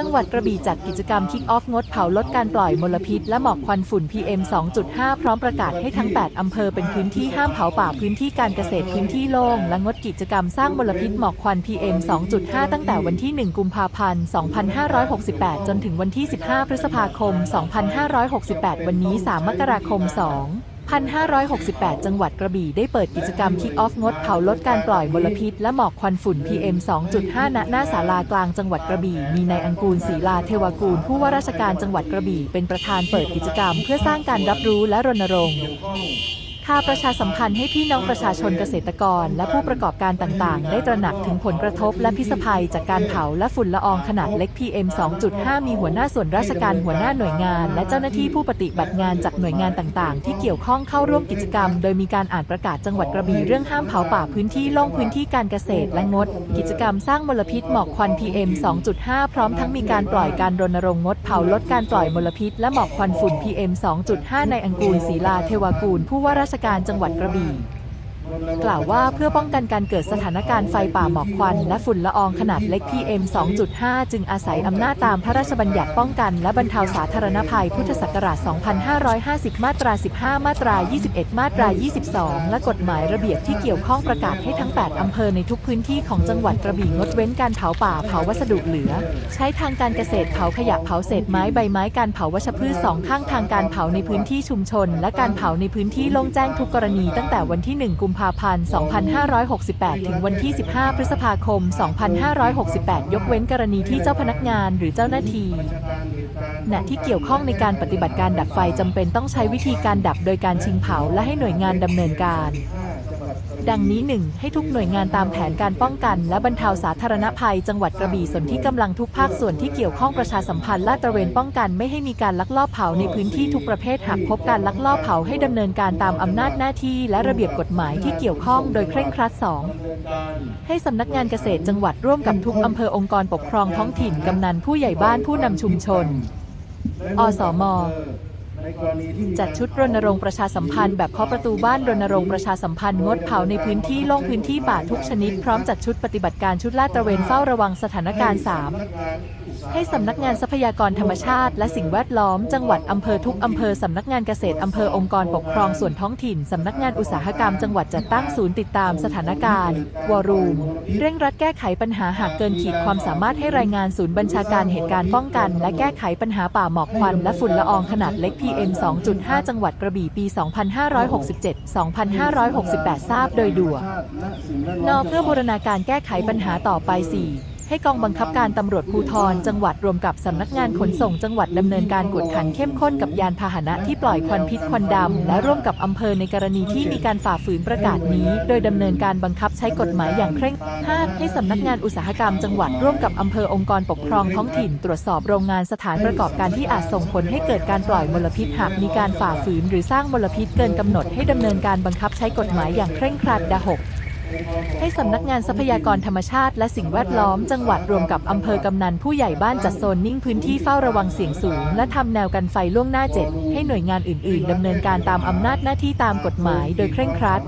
จังหวัดกระบี่จัดกิจกรรมคิกออฟงดเผาลดการปล่อยมลพิษ และหมอกควันฝุ่น PM 2.5 พร้อมประกาศให้ทั้ง 8 อำเภอเป็นพื้นที่ห้ามเผาป่าพื้นที่การเกษตรพื้นที่โล่ง และงดกิจกรรมสร้างมลพิษหมอกควัน PM 2.5 ตั้งแต่วันที่ 1 กุมภาพันธ์ 2568 จนถึงวันที่ 15 พฤษภาคม 2568 วันนี้ 3 มกราคม 2 1568 จังหวัดกระบี่ได้เปิดกิจกรรมคิกออฟงดเผาลดการปล่อยมลพิษ และหมอกควันฝุ่น PM 2.5 ณ หน้าศาลากลางจังหวัดกระบี่ มีนายอังกูลศรีลาเทวกูล ผู้ว่าราชการจังหวัดกระบี่ เป็นประธานเปิดกิจกรรม เพื่อสร้างการรับรู้และรณรงค์ ค่าประชาสัมพันธ์ให้พี่น้องประชาชนเกษตรกร และผู้ประกอบการต่างๆ ได้ตระหนักถึงผลกระทบและพิษภัยจากการเผาและฝุ่นละอองขนาดเล็ก PM 2.5 มีหัวหน้าส่วนราชการหัวหน้าหน่วยงาน และเจ้าหน้าที่ผู้ปฏิบัติงานจากหน่วยงานต่างๆ ที่เกี่ยวข้องเข้าร่วมกิจกรรม โดยมีการอ่านประกาศจังหวัดกระบี่เรื่องห้ามเผาป่าพื้นที่โล่งพื้นที่การเกษตรและงด กิจกรรมสร้างมลพิษหมอกควัน PM 2.5 พร้อมทั้งมีการปล่อยการรณรงค์งดเผาลดการปล่อยมลพิษและหมอกควันฝุ่น PM 2.5 ในอังกูลศรีลาเทวากูลผู้ว่าราชการจังหวัดกระบี่ กล่าวว่าเพื่อป้องกันการเกิดสถานการณ์ไฟป่าหมอกควัน และฝุ่นละอองขนาดเล็ก PM 2.5 จึงอาศัยอำนาจตามพระราชบัญญัติป้องกัน และบรรเทาสาธารณภัยพุทธศักราช 2550 มาตรา 15 มาตรา 21 มาตรา 22 และกฎหมายระเบียบที่เกี่ยวข้องประกาศให้ทั้ง 8 อำเภอในทุกพื้นที่ของจังหวัดกระบี่งดเว้นการเผาป่าเผาวัสดุเหลือ ใช้ทางการเกษตรเผาขยะเผาเศษไม้ใบไม้การเผาวัชพืชสองข้างทางการเผาในพื้นที่ชุมชน และการเผาในพื้นที่โล่งแจ้งทุกกรณีตั้งแต่วันที่ 1 กุมภาพันธ์ 2568 ถึงวันที่ 15 พฤษภาคม 2568 ยกเว้นกรณีที่เจ้าพนักงานหรือเจ้าหน้าที่ณที่เกี่ยวข้องในการปฏิบัติการดับไฟจำเป็นต้องใช้วิธีการดับโดยการชิงเผาและให้หน่วยงานดำเนินการ ดังนี้ 1. ให้ทุกหน่วยงานตามแผนการป้องกัน และบรรเทาสาธารณภัย จังหวัดกระบี่ส่วนที่กำลังทุกภาคส่วนที่เกี่ยวข้องประชาสัมพันธ์ลาดตระเวนป้องกันไม่ให้มีการลักลอบเผาในพื้นที่ทุกประเภทหากพบการลักลอบเผาให้ดำเนินการตามอำนาจหน้าที่และระเบียบกฎหมายที่เกี่ยวข้องโดยเคร่งครัด 2. ให้สำนักงานเกษตรจังหวัดร่วมกับทุกอำเภอองค์กรปกครองท้องถิ่นกำนันผู้ใหญ่บ้านผู้นำชุมชน อสม จัดชุดรณรงค์ประชาสัมพันธ์แบบเคาะประตูบ้านรณรงค์ประชาสัมพันธ์งดเผาในพื้นที่โล่งพื้นที่ป่าทุกชนิด พร้อมจัดชุดปฏิบัติการชุดลาดตระเวนเฝ้าระวังสถานการณ์ 3 ให้สำนักงานทรัพยากรธรรมชาติ และสิ่งแวดล้อม จังหวัดอำเภอทุกอำเภอสำนักงานเกษตรอำเภอองค์กรปกครองส่วนท้องถิ่นสำนักงานอุตสาหกรรม จังหวัดจัดตั้งศูนย์ติดตามสถานการณ์ วอรูม เร่งรัดแก้ไขปัญหาหากเกินขีดความสามารถให้รายงานศูนย์บัญชาการเหตุการณ์ป้องกัน และแก้ไขปัญหาป่าหมอกควันและฝุ่นละอองขนาดเล็ก PM 2.5 จังหวัดกระบี่ปี 2567-2568 ทราบโดยด่วนนอเพื่อบูรณาการแก้ไขปัญหาต่อไป 4 ให้กองบังคับการตำรวจภูธรจังหวัดรวมกับสำนักงานขนส่งจังหวัดดำเนินการกวดขันเข้มข้นกับยานพาหนะที่ปล่อยควันพิษควันดำและร่วมกับอำเภอในกรณีที่มีการฝ่าฝืนประกาศนี้ โดยดำเนินการบังคับใช้กฎหมายอย่างเคร่งครัดให้สำนักงานอุตสาหกรรมจังหวัดร่วมกับอำเภอองค์กรปกครองท้องถิ่น ตรวจสอบโรงงานสถานประกอบการที่อาจส่งผลให้เกิดการปล่อยมลพิษหากมีการฝ่าฝืน หรือสร้างมลพิษเกินกำหนดให้ดำเนินการบังคับใช้กฎหมายอย่างเคร่งครัดดหก ให้สำนักงานทรัพยากรธรรมชาติและสิ่งแวดล้อมจังหวัดรวมกับอำเภอกำนันผู้ใหญ่บ้านจัดโซนนิ่งพื้นที่เฝ้าระวังเสี่ยงสูง และทำแนวกันไฟล่วงหน้าเจ็ดให้หน่วยงานอื่น ๆดำเนินการตามอำนาจหน้าที่ตามกฎหมายโดยเคร่งครัด